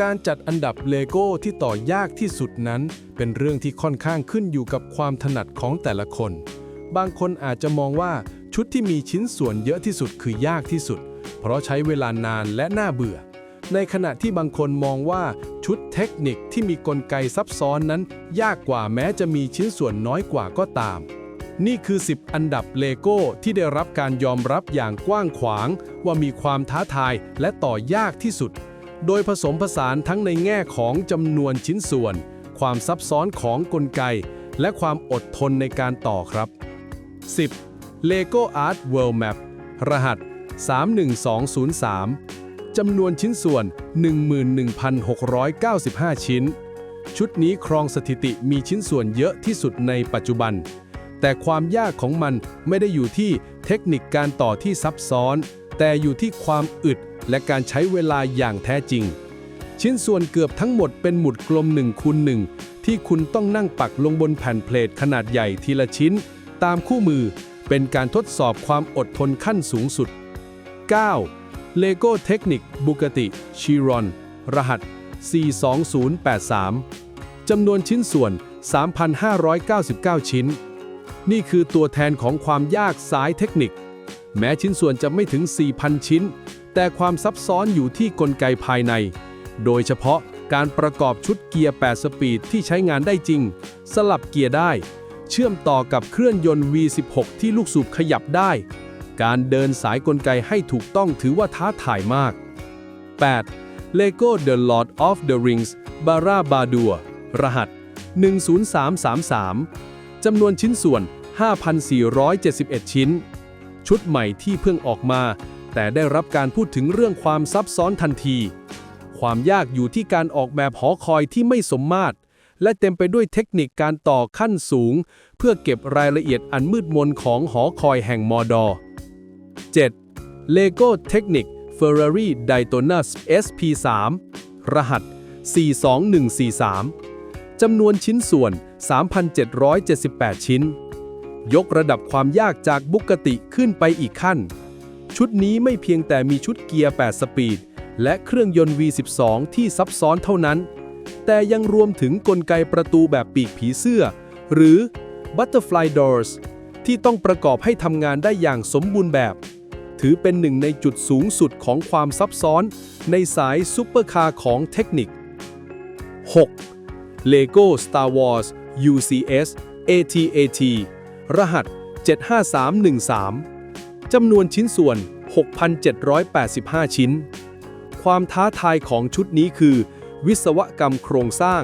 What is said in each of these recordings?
การจัดอันดับเลโก้ที่ต่อยากที่สุดนั้น เป็นเรื่องที่ค่อนข้างขึ้นอยู่กับความถนัดของแต่ละคน บางคนอาจจะมองว่าชุดที่มีชิ้นส่วนเยอะที่สุดคือยากที่สุด เพราะใช้เวลานานและน่าเบื่อ ในขณะที่บางคนมองว่าชุดเทคนิคที่มีกลไกซับซ้อนนั้น ยากกว่าแม้จะมีชิ้นส่วนน้อยกว่าก็ตาม นี่คือ 10 อันดับเลโก้ที่ได้รับการยอมรับอย่างกว้างขวาง ว่ามีความท้าทายและต่อยากที่สุด โดยผสมผสานทั้งในแง่ของจำนวนชิ้นส่วน ความซับซ้อนของกลไก และความอดทนในการต่อครับ 10. Lego Art World Map รหัส 31203 จำนวนชิ้นส่วน 11,695 ชิ้น ชุดนี้ครองสถิติมีชิ้นส่วนเยอะที่สุดในปัจจุบัน แต่ความยากของมันไม่ได้อยู่ที่เทคนิคการต่อที่ซับซ้อน แต่อยู่ที่ความอึดและการใช้เวลาอย่างแท้จริง ชิ้นส่วนเกือบทั้งหมดเป็นหมุดกลม1คูณ1ที่คุณต้องนั่งปักลงบนแผ่นเพลทขนาดใหญ่ทีละชิ้น ตามคู่มือเป็นการทดสอบความอดทนขั้นสูงสุด 9. Lego Technic Bugatti Chiron รหัส 42083 จำนวนชิ้นส่วน 3,599 ชิ้น นี่คือตัวแทนของความยากสายเทคนิค แม้ชิ้นส่วนจะไม่ถึง 4,000 ชิ้น แต่ความซับซ้อนอยู่ที่กลไกภายใน โดยเฉพาะการประกอบชุดเกียร์ 8 สปีดที่ใช้งานได้จริง สลับเกียร์ได้ เชื่อมต่อกับเครื่องยนต์ V16 ที่ลูกสูบขยับได้ การเดินสายกลไกให้ถูกต้องถือว่าท้าทายมาก 8. Lego The Lord of the Rings b a r a b a d u r รหัส 10333 จำนวนชิ้นส่วน 5,471 ชิ้น ชุดใหม่ที่เพิ่งออกมา แต่ได้รับการพูดถึงเรื่องความซับซ้อนทันที ความยากอยู่ที่การออกแบบหอคอยที่ไม่สมมาตร และเต็มไปด้วยเทคนิคการต่อขั้นสูง เพื่อเก็บรายละเอียดอันมืดมนของหอคอยแห่งมอดอ 7. Lego Technic Ferrari Daytona SP3 รหัส 42143 จำนวนชิ้นส่วน 3,778 ชิ้น ยกระดับความยากจากบุกติขึ้นไปอีกขั้น ชุดนี้ไม่เพียงแต่มีชุดเกียร์ 8 สปีด และเครื่องยนต์ V12 ที่ซับซ้อนเท่านั้น แต่ยังรวมถึงกลไกประตูแบบปีกผีเสื้อ หรือ Butterfly Doors ที่ต้องประกอบให้ทำงานได้อย่างสมบูรณ์แบบ ถือเป็นหนึ่งในจุดสูงสุดของความซับซ้อน ในสายซุปเปอร์คาร์ของเทคนิค 6. Lego Star Wars UCS AT-AT รหัส 75313 จำนวนชิ้นส่วน 6,785 ชิ้น ความท้าทายของชุดนี้คือ วิศวกรรมโครงสร้าง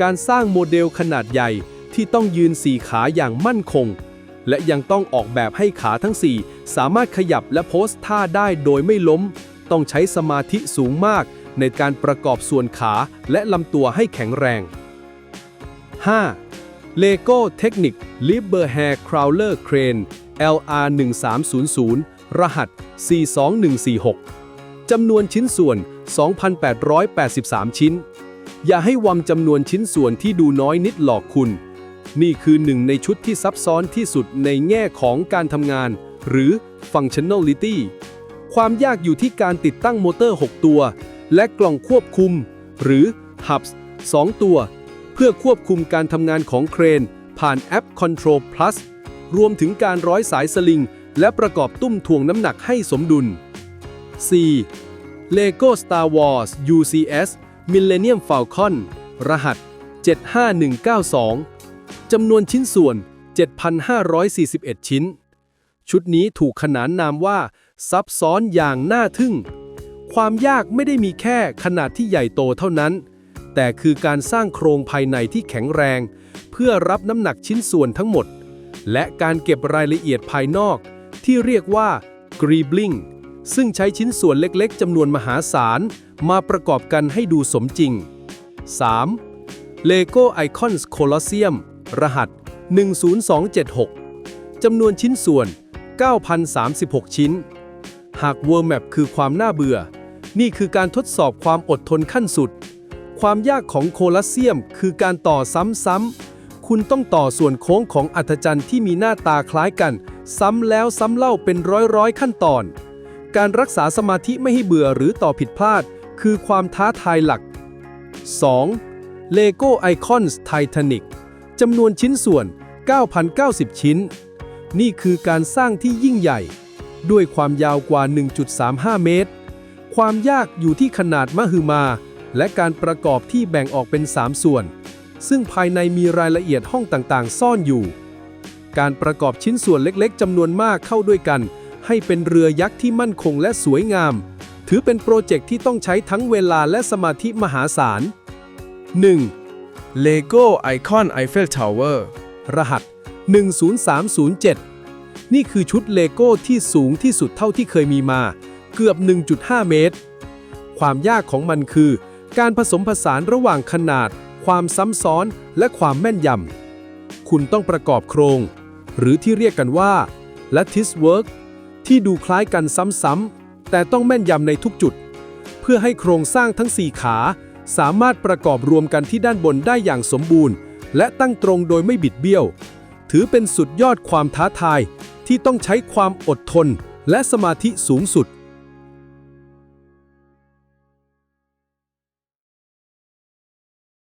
การสร้างโมเดลขนาดใหญ่ที่ต้องยืนสี่ขาอย่างมั่นคง และยังต้องออกแบบให้ขาทั้ง 4 สามารถขยับและโพสท่าได้โดยไม่ล้ม ต้องใช้สมาธิสูงมากในการประกอบส่วนขาและลำตัวให้แข็งแรง 5. Lego Technic Liberhair Crawler Crane LR 1300 รหัส 42146 จำนวนชิ้นส่วน 2,883 ชิ้น อย่าให้วำจำนวนชิ้นส่วนที่ดูน้อยนิดหลอกคุณ นี่คือหนึ่งในชุดที่ซับซ้อนที่สุดในแง่ของการทำงาน หรือ Functionality ความยากอยู่ที่การติดตั้งมอเตอร์ 6 ตัว และกล่องควบคุม หรือ Hubs 2 ตัว พื่อควบคุมการทำงานของเครน ผ่านแอป Control Plus รวมถึงการร้อยสายสลิง และประกอบตุ้มถ่วงน้ำหนักให้สมดุล 4. Lego Star Wars UCS Millennium Falcon รหัส 75192 จำนวนชิ้นส่วน 7,541 ชิ้น ชุดนี้ถูกขนานนามว่า ซับซ้อนอย่างน่าทึ่ง ความยากไม่ได้มีแค่ขนาดที่ใหญ่โตเท่านั้น แต่คือการสร้างโครงภายในที่แข็งแรง เพื่อรับน้ำหนักชิ้นส่วนทั้งหมด และการเก็บรายละเอียดภายนอก ที่เรียกว่า greebling ซึ่งใช้ชิ้นส่วนเล็กๆจำนวนมหาศาล มาประกอบกันให้ดูสมจริง 3. Lego Icons Colosseum รหัส 10276 จำนวนชิ้นส่วน 9,036 ชิ้น หาก World Map คือความน่าเบื่อ นี่คือการทดสอบความอดทนขั้นสุด ความยากของโคลอสเซียมคือการต่อซ้ำๆ คุณต้องต่อส่วนโค้งของอัธจันทร์ที่มีหน้าตาคล้ายกัน ซ้ำแล้วซ้ำเล่าเป็นร้อยๆ ขั้นตอน การรักษาสมาธิไม่ให้เบื่อหรือต่อผิดพลาด คือความท้าทายหลัก 2. LEGO Icons Titanic จำนวนชิ้นส่วน 9,090 ชิ้น นี่คือการสร้างที่ยิ่งใหญ่ ด้วยความยาวกว่า 1.35 เมตร ความยากอยู่ที่ขนาดมหึมา และการประกอบที่แบ่งออกเป็น 3 ส่วน ซึ่งภายในมีรายละเอียดห้องต่างๆ ซ่อนอยู่ การประกอบชิ้นส่วนเล็กๆจำนวนมากเข้าด้วยกัน ให้เป็นเรือยักษ์ที่มั่นคงและสวยงาม ถือเป็นโปรเจกต์ที่ต้องใช้ทั้งเวลาและสมาธิมหาศาล 1. Lego Icon Eiffel Tower รหัส 10307 นี่คือชุดเลโก้ที่สูงที่สุดเท่าที่เคยมีมา เกือบ 1.5 เมตร ความยากของมันคือ การผสมผสานระหว่างขนาด ความซ้ำซ้อน และความแม่นยำ คุณต้องประกอบโครง หรือที่เรียกกันว่า lattice work ที่ดูคล้ายกันซ้ำๆ แต่ต้องแม่นยำในทุกจุด เพื่อให้โครงสร้างทั้ง 4 ขา สามารถประกอบรวมกันที่ด้านบนได้อย่างสมบูรณ์ และตั้งตรงโดยไม่บิดเบี้ยว ถือเป็นสุดยอดความท้าทายที่ต้องใช้ความอดทนและสมาธิสูงสุด